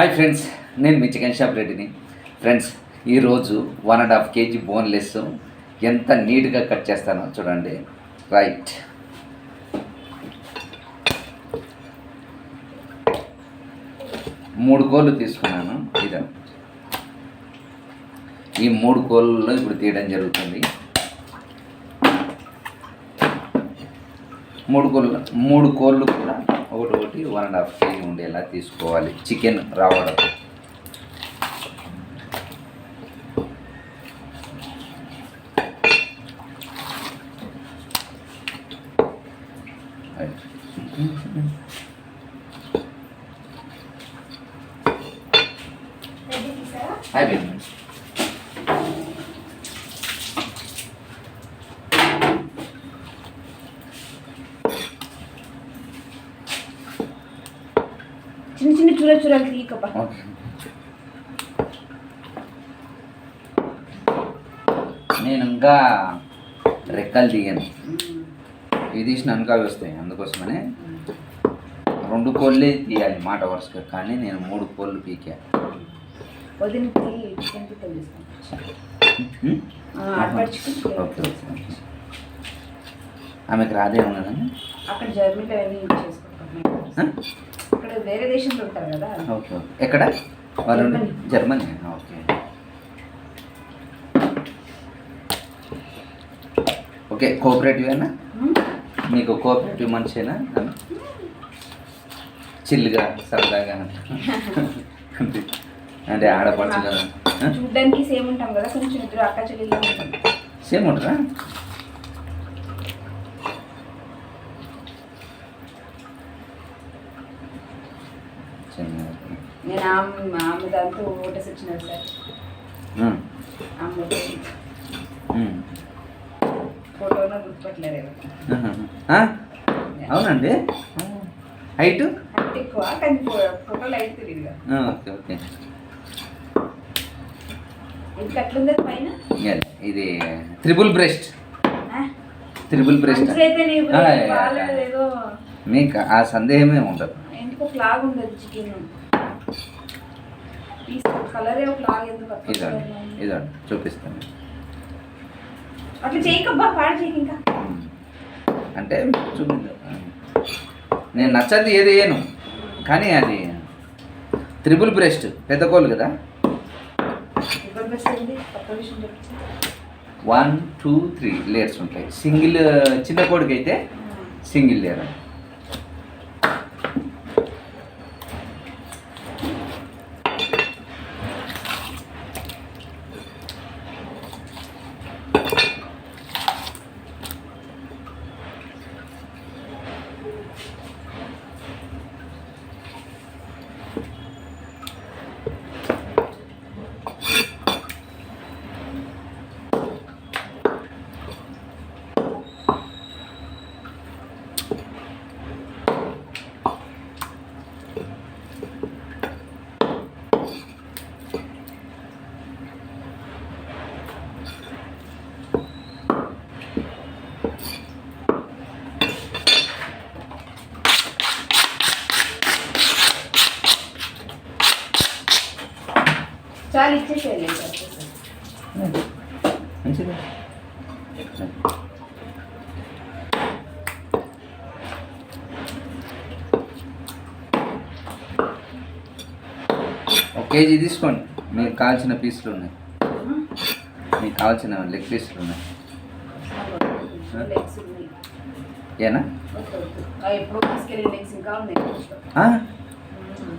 Hi friends నేను మీ chicken shop రెడ్డిని. ఫ్రెండ్స్ ఈరోజు one and half KG boneless ఎంత నీట్గా కట్ చేస్తానో చూడండి. రైట్ మూడు కోళ్ళు తీసుకున్నాను ఇదా. ఈ మూడు కోళ్ళలో ఇప్పుడు తీయడం జరుగుతుంది. మూడు కోళ్ళు మూడు కోళ్ళు కూడా ఒకటి ఒకటి వన్ అండ్ హాఫ్ కేజీ ఉండేలా తీసుకోవాలి. చికెన్ రావడం చూరలు తీయకప్ప ఓకే నేను ఇంకా రెక్కలు తీయను. ఇవి తీసిన అవి వస్తాయి అందుకోసమనే. రెండు కోళ్ళే తీయాలి మాట వరుసగా కానీ నేను మూడు కోళ్ళు పీకా. ఆమెకు రాదే ఉన్నదని అక్కడ జర్మనీలో వేరే దేశంలో ఉంటారు కదా. ఓకే ఎక్కడ? వాళ్ళు జర్మనీ. ఓకే. ఓకే కోఆపరేటివ్ అయినా. మీకు కోఆపరేటివ్ మనిషేనా? చిల్లుగా సరదాగా. అంటే ఆడపడుచు కదా చూడ్డానికి సేమ్ ఉంటాం కదా కొంచెం ఇద్దరు అక్క చెల్లెల్లో ఉంటాం సేమ్ ఉంటారా? నేను ఓటేసి సార్. ఫోటోలో గుర్తుపట్టలేరు? అవునండి? హైట్ అంటే ఎక్కువ కానీ ఫో- ఫోటోలో అయితే తెలియదు కదా ఓకే ఓకే. ఇది అట్లుంది పైన? ఇది త్రిబుల్ బ్రెస్ట్? Triple breast. మంచిదైతే మీకు ఆ సందేహమే ఉండదు. ఎందుకు ఒక లాగ్ ఉండదు చికెన్ పీస్ కలరే ఒక లాగ్ ఎందుకు అట్లా ఇదండి? ఇదండి చూపిస్తాను. అట్లా చేయకబ్బా పాడు చేయక ఇంకా. ఉమ్. అంటే చూపించు. నేను నచ్చది ఏది వేయను. కానీ అది త్రిబుల్ బ్రెస్ట్ పెద్ద కోళ్ళు కదా? వన్ టూ త్రీ లేయర్స్ ఉంటాయి. సింగిల్ చిన్న కోడికి అయితే సింగిల్ లేయర్ మంచిది. ఒక కేజీ తీసుకోండి. మీకు కావాల్సిన పీసులు ఉన్నాయి. మీకు కావాల్సిన లెగ్ పీసులు ఉన్నాయి. ఏనా?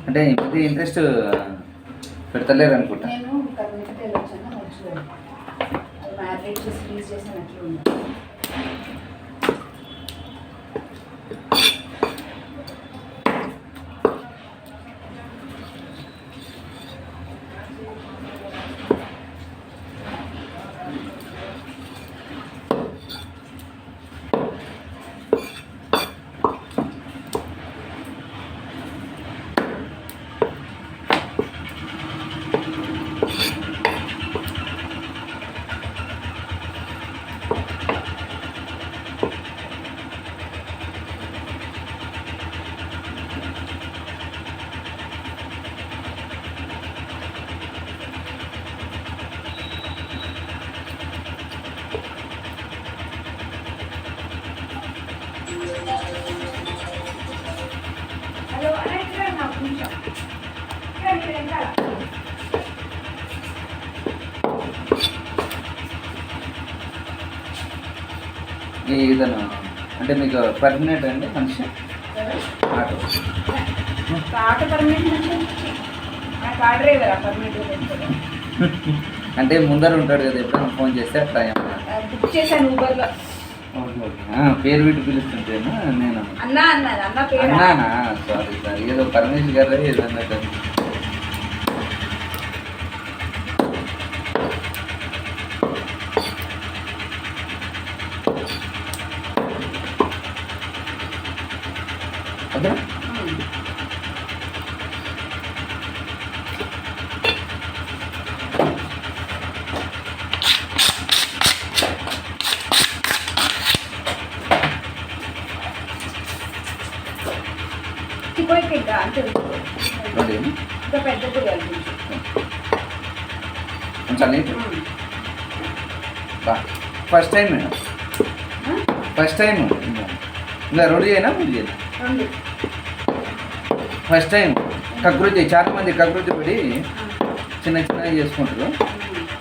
అంటే ఇంట్రెస్ట్ పెడతలేరు అనుకుంటా నేను కర్ణాటక వెళ్ళొచ్చాను మంచిగా అది మ్యారినేట్ చేసి హలో అంటే మీకు పర్మినెంట్ అండి మనిషి ఆటో ఆటో అంటే? ముందర ఉంటాడు కదా ఎప్పుడైనా ఫోన్ చేస్తే అట్లా బుక్ చేశాను ఊబర్లో పేరు పెట్టి పిలుస్తుంటేనా నేను? అన్న సారీ సారీ ఏదో పరమేశ్వర్ గారు ఏదో అన్నట్టు ఓకే చిక్కుపోయి ఇంకా అంతే రెండు ఇంకా పెద్ద పిల్లలు కొంచెం neat. First time madam first time ఇంకా రెండు చేయనా? మూడు చేయనా? ఫస్ట్ టైం కకృతి చాలా మంది కకృతి పడి చిన్న చిన్నగా చేసుకుంటారు.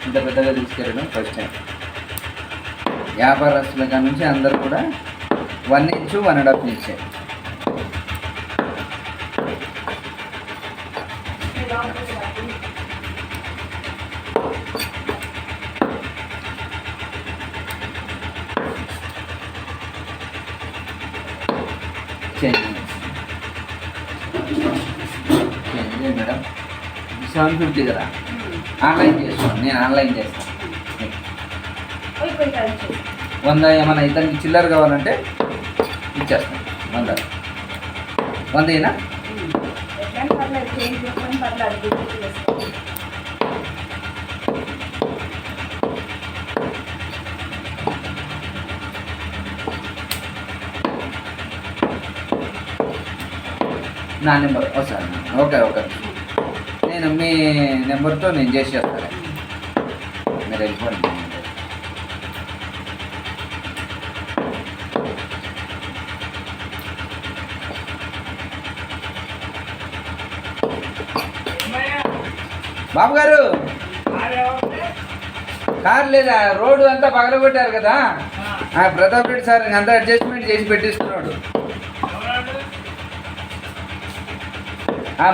ఇంత పెద్దగా తీసుకెళ్ళడం ఫస్ట్ టైం వ్యాపారస్తుల కాడ నుంచి అందరు కూడా one inch one and half ఇంచే seven fifty కదా. ఆన్లైన్ చేసుకోండి నేను ఆన్లైన్ చేస్తాను. వంద ఏమైనా ఇతనికి చిల్లర కావాలంటే ఇచ్చేస్తాను వంద. వంద అయినా ఎట్లా పర్లేదు చేంజ్ చేసుకొని పర్లేదు బుక్ చేసుకో నా నెంబర్ ఒకసారి ఓకే ఓకే. నేను మీ నెంబర్తో నేను చేసేస్తాను మీరు వెళ్ళిపోండి. బాబు గారు కార్ లేదా? రోడ్డు అంతా పగలగొట్టారు కదా? ఆ ప్రతాప్ రెడ్డి సార్ అంతా అడ్జస్ట్మెంట్ చేసి పెట్టిస్తున్నాడు.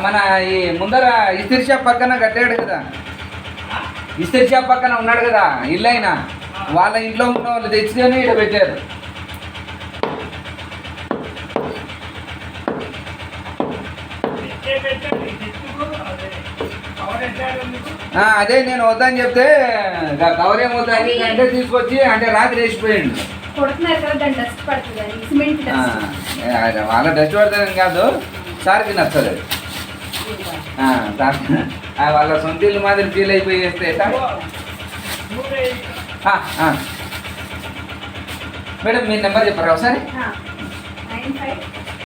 మన ఈ ముందర ఇస్త్రీ షాప్ పక్కన కట్టాడు కదా. ఇస్త్రీ షాప్ పక్కన ఉన్నాడు కదా ఇల్లు అయినా వాళ్ళ ఇంట్లో ఉన్న వాళ్ళు తెచ్చుకొని ఇక్కడ పెట్టారు. అదే నేను వద్దని చెప్తే కవర్ ఏమవుతుంది అంటే తీసుకొచ్చి అంటే రాత్రి వేసిపోయిండు. వాళ్ళ డస్ట్ పడుతుంది కాదు సార్కి ఆ, వాళ్ళ సొంత ఇల్లు మాదిరి ఫీల్ అయిపోయి వేస్తే మేడం మీ నెంబర్ చెప్పరా ఒకసారి?